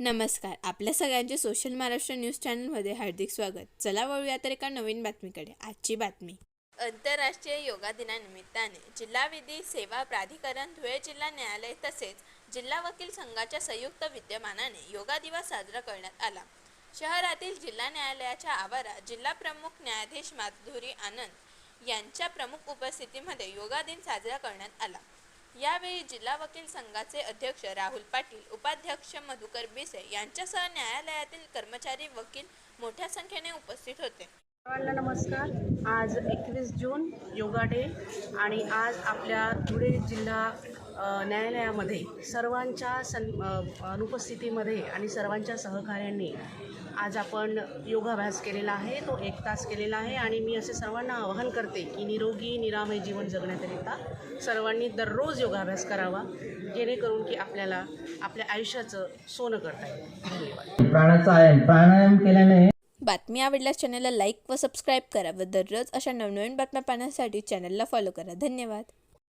नमस्कार. आपल्या सगळ्यांचे सोशल महाराष्ट्र न्यूज चॅनलमध्ये हार्दिक स्वागत. चला वळूया तर एका नवीन बातमीकडे. आजची बातमी. आंतरराष्ट्रीय योगा दिनानिमित्ताने जिल्हा विधी सेवा प्राधिकरण धुळे जिल्हा न्यायालय तसेच जिल्हा वकील संघाच्या संयुक्त विद्यमानाने योगा दिवस साजरा करण्यात आला. शहरातील जिल्हा न्यायालयाच्या आवारात जिल्हा प्रमुख न्यायाधीश माधुरी आनंद यांच्या प्रमुख उपस्थितीमध्ये योगा दिन साजरा करण्यात आला. यावेळी जिल्हा वकील संघाचे अध्यक्ष राहुल पाटील उपाध्यक्ष मधुकर बिसे यांच्यासह न्यायालयातील कर्मचारी वकील मोठ्या संख्येने उपस्थित होते. सर्वांना नमस्कार. आज एकवीस जून योगा डे आणि आज आपल्या धुळे जिल्हा न्यायालयामध्ये सर्वांच्या सं अनुपस्थितीमध्ये आणि सर्वांच्या सहकार्यांनी आज आपण योगाभ्यास केलेला आहे तो एक तास केलेला आहे आणि मी असे सर्वांना आवाहन करते की निरोगी निरामय जीवन जगण्याकरिता सर्वांनी दररोज योगाभ्यास करावा जेणेकरून की आपल्याला आपल्या आयुष्याचं सोनं करता येईल. धन्यवाद. प्राणाचा आयाम. प्राणायाम केल्याने बातमी आवडल्यास चॅनलला लाईक व सबस्क्राईब करा व दररोज अशा नवनवीन बातम्या पाहण्यासाठी चॅनलला फॉलो करा. धन्यवाद.